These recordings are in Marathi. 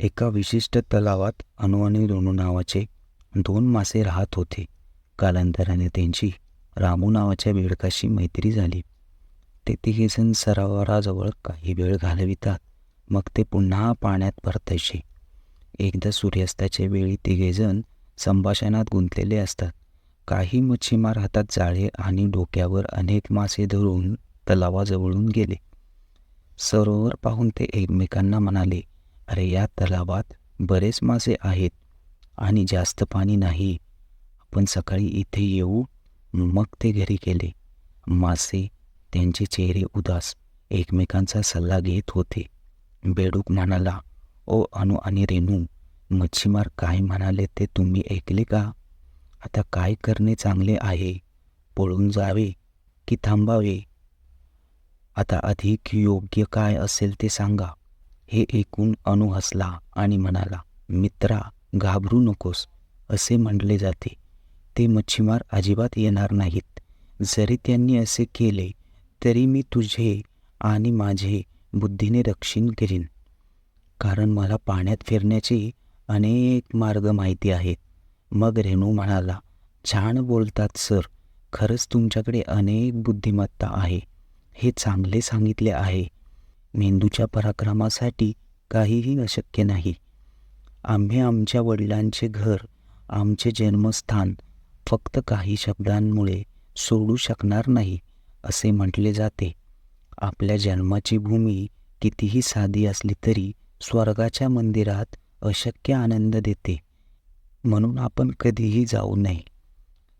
एका विशिष्ट तलावात अनु आणि रोनू नावाचे दोन मासे राहत होते. कालांतराने त्यांची रामू नावाच्या बेडकाशी मैत्री झाली. ते तिघेजण सरोवराजवळ काही वेळ घालवितात. मग ते पुन्हा पाण्यात परतायचे. एकदा सूर्यास्ताच्या वेळी तिघेजण संभाषणात गुंतलेले असतात. काही मच्छीमार हातात जाळे आणि डोक्यावर अनेक मासे धरून तलावाजवळून गेले. सरोवर पाहून ते एकमेकांना म्हणाले अरे या तलावात बरेच मासे आहेत आणि जास्त पाणी नाही. आपण सकाळी इथे येऊ मग ते घरी गेले. मासे त्यांचे चेहरे उदास एकमेकांचा सल्ला घेत होते. बेडूक म्हणाला ओ अनु आणि रेणू मच्छीमार काय म्हणाले ते तुम्ही ऐकले का? आता काय करणे चांगले आहे? पळून जावे की थांबावे? आता अधिक योग्य काय असेल ते सांगा. हे ऐकून अनु हसला आणि म्हणाला मित्रा घाबरू नकोस असे म्हटले जाते. ते मच्छीमार अजिबात येणार नाहीत. जरी त्यांनी असे केले तरी मी तुझे आणि माझे बुद्धीने रक्षण करीन. कारण मला पाण्यात फिरण्याचे अनेक मार्ग माहिती आहेत. मग रेणू म्हणाला छान बोलतात सर. खरंच तुमच्याकडे अनेक बुद्धिमत्ता आहे. हे चांगले सांगितले आहे. मेंदूच्या पराक्रमासाठी काहीही अशक्य नाही. आम्ही आमच्या वडिलांचे घर आमचे जन्मस्थान फक्त काही शब्दांमुळे सोडू शकणार नाही असे म्हटले जाते. आपल्या जन्माची भूमी कितीही साधी असली तरी स्वर्गाच्या मंदिरात अशक्य आनंद देते. म्हणून आपण कधीही जाऊ नये.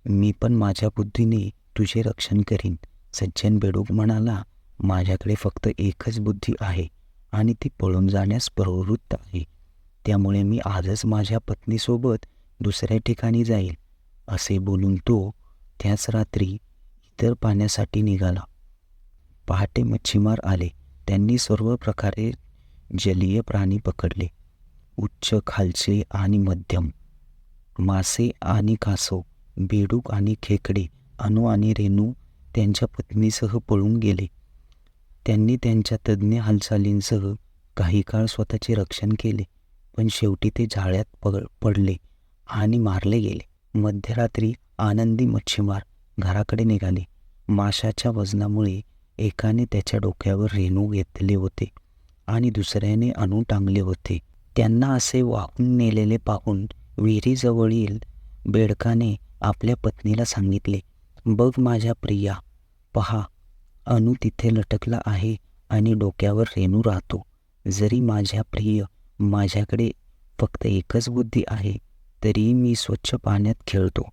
मी पण माझ्या बुद्धीने तुझे रक्षण करीन सज्जन बेडूक म्हणाला. माझ्याकडे फक्त एकच बुद्धी आहे आणि ती पळून जाण्यास प्रवृत्त आहे. त्यामुळे मी आजच माझ्या पत्नीसोबत दुसऱ्या ठिकाणी जाईल असे बोलून तो त्याच रात्री इतर पाण्यासाठी निघाला. पहाटे मच्छीमार आले. त्यांनी सर्व प्रकारे जलीय प्राणी पकडले. उच्च खालचे आणि मध्यम मासे आणि कासव बेडूक आणि खेकडे अनु आणि रेणू त्यांच्या पत्नीसह पळून गेले. त्यांनी त्यांच्या तज्ज्ञ हालचालींसह काही काळ स्वतःचे रक्षण केले पण शेवटी ते जाळ्यात पग पडले आणि मारले गेले. मध्यरात्री आनंदी मच्छीमार घराकडे निघाले. माशाच्या वजनामुळे एकाने त्याच्या डोक्यावर रेणू घेतले होते आणि दुसऱ्याने अणू टांगले होते. त्यांना असे वाहून नेलेले पाहून विहिरीजवळील बेडकाने आपल्या पत्नीला सांगितले बघ माझ्या प्रिया पहा अनु तिथे लटकला आहे आणि डोक्यावर रेणू राहतो. जरी माझ्या प्रिय माझ्याकडे फक्त एकच बुद्धी आहे तरी मी स्वच्छ पाण्यात खेळतो.